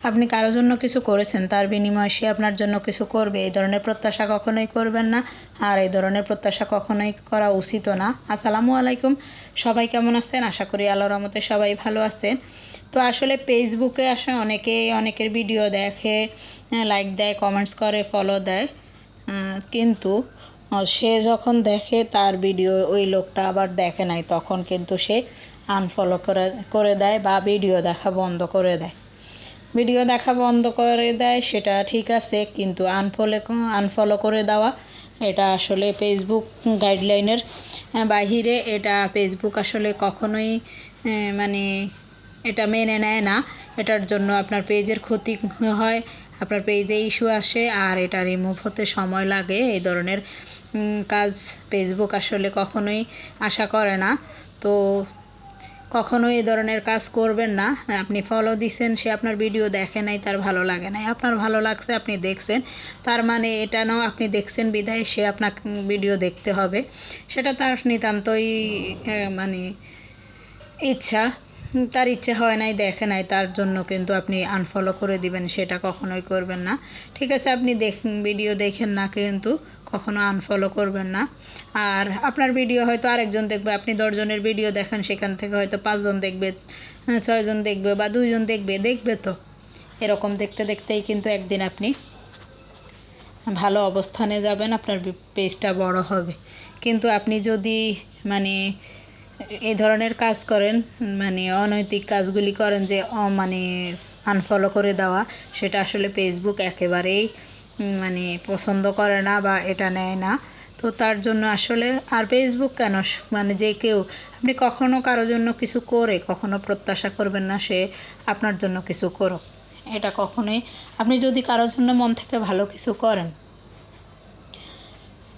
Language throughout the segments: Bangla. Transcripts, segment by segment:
আপনি কারোর জন্য কিছু করেছেন, তার বিনিময়ে সে আপনার জন্য কিছু করবে, এই ধরনের প্রত্যাশা কখনোই করবেন না। আর এই ধরনের প্রত্যাশা কখনোই করা উচিতও না। আসসালামু আলাইকুম। সবাই কেমন আছেন? আশা করি আল্লাহর রহমতে সবাই ভালো আছেন। তো আসলে ফেসবুকে আসলে অনেকেই অনেকের ভিডিও দেখে লাইক দেয় কমেন্টস করে ফলো দেয়। কিন্তু সে যখন দেখে তার ভিডিও ওই লোকটা আবার দেখে নাই, তখন কিন্তু সে আনফলো করে করে দেয় বা ভিডিও দেখা বন্ধ করে দেয়। ভিডিও দেখা বন্ধ করে দেয়, সেটা ঠিক আছে, কিন্তু আনফলো আনফলো করে দেওয়া, এটা আসলে ফেসবুক গাইডলাইনের বাহিরে, এটা ফেসবুক আসলে কখনোই মানে এটা মেনে নেয় না। এটার জন্য আপনার পেজের ক্ষতি হয়, আপনার পেজে ইস্যু আসে, আর এটা রিমুভ হতে সময় লাগে, এই ধরনের কাজ ফেসবুক আসলে কখনোই আশা করে না। তো কখনো এই ধরনের কাজ করবেন না। আপনি ফলো দিছেন, সে আপনার ভিডিও দেখে নাই, তার ভালো লাগে নাই। আপনার ভালো লাগছে, আপনি দেখছেন। তার মানে এটা নাও আপনি দেখছেন বিদায়, সে আপনার ভিডিও দেখতে হবে। সেটা তার নিতান্তই মানে ইচ্ছা। তার ইচ্ছে হয় নাই, দেখে নাই, তার জন্য কিন্তু আপনি আনফলো করে দিবেন, সেটা কখনোই করবেন না। ঠিক আছে, আপনি দেখ ভিডিও দেখেন না কিন্তু কখনো আনফলো করবেন না। আর আপনার ভিডিও হয়তো আরেকজন দেখবে, আপনি দশজনের ভিডিও দেখেন, সেখান থেকে হয়তো পাঁচজন দেখবে ছয়জন দেখবে বা দুইজন দেখবে দেখবে তো। এরকম দেখতে দেখতেই কিন্তু একদিন আপনি ভালো অবস্থানে যাবেন, আপনার পেজটা বড় হবে। কিন্তু আপনি যদি মানে এই ধরনের কাজ করেন মানে অনৈতিক কাজগুলি করেন যে মানে আনফলো করে দেওয়া, সেটা আসলে ফেসবুক একেবারেই মানে পছন্দ করে না বা এটা নেয় না। তো তার জন্য আসলে আর ফেসবুক কেন? মানে যে কেউ, আপনি কখনো কারোর জন্য কিছু করে, কখনো প্রত্যাশা করবেন না সে আপনার জন্য কিছু করুক। এটা কখনোই, আপনি যদি কারোর জন্য মন থেকে ভালো কিছু করেন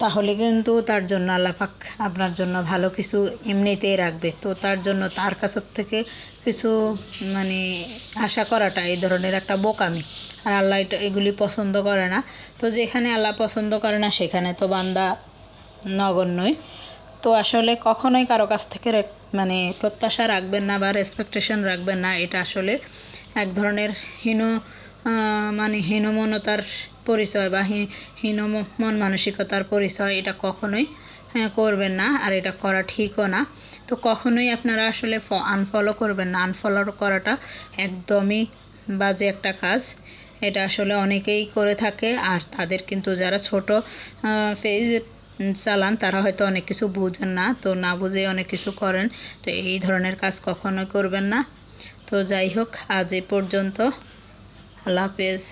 তাহলে কিন্তু তার জন্য আল্লাপাক আপনার জন্য ভালো কিছু এমনিতেই রাখবে। তো তার জন্য তার কাছ থেকে কিছু মানে আশা করাটা এই ধরনের একটা বোকামি। আর আল্লাহ এটা এগুলি পছন্দ করে না। তো যেখানে আল্লাহ পছন্দ করে না, সেখানে তো বান্দা নগণ্যই তো আসলে কখনোই কারও কাছ থেকে মানে প্রত্যাশা রাখবেন না বা রেসপেকটেশন রাখবেন না। এটা আসলে এক ধরনের হীন মানে হীনমনতার পরিচয় বা হীন মন মানসিকতার পরিচয় এটা কখনোই হ্যাঁ, করবেন না আর এটা করা ঠিকও না। তো কখনোই আপনারা আসলে আনফলো করবেন না। আনফলো করাটা একদমই বাজে একটা কাজ। এটা আসলে অনেকেই করে থাকে আর তাদের কিন্তু যারা ছোট পেজ চালান তারা হয়তো অনেক কিছু বুঝেন না। তো না বুঝে অনেক কিছু করেন। তো এই ধরনের কাজ কখনোই করবেন না। তো যাই হোক আজ এ পর্যন্ত। আল্লাহ হাফেজ।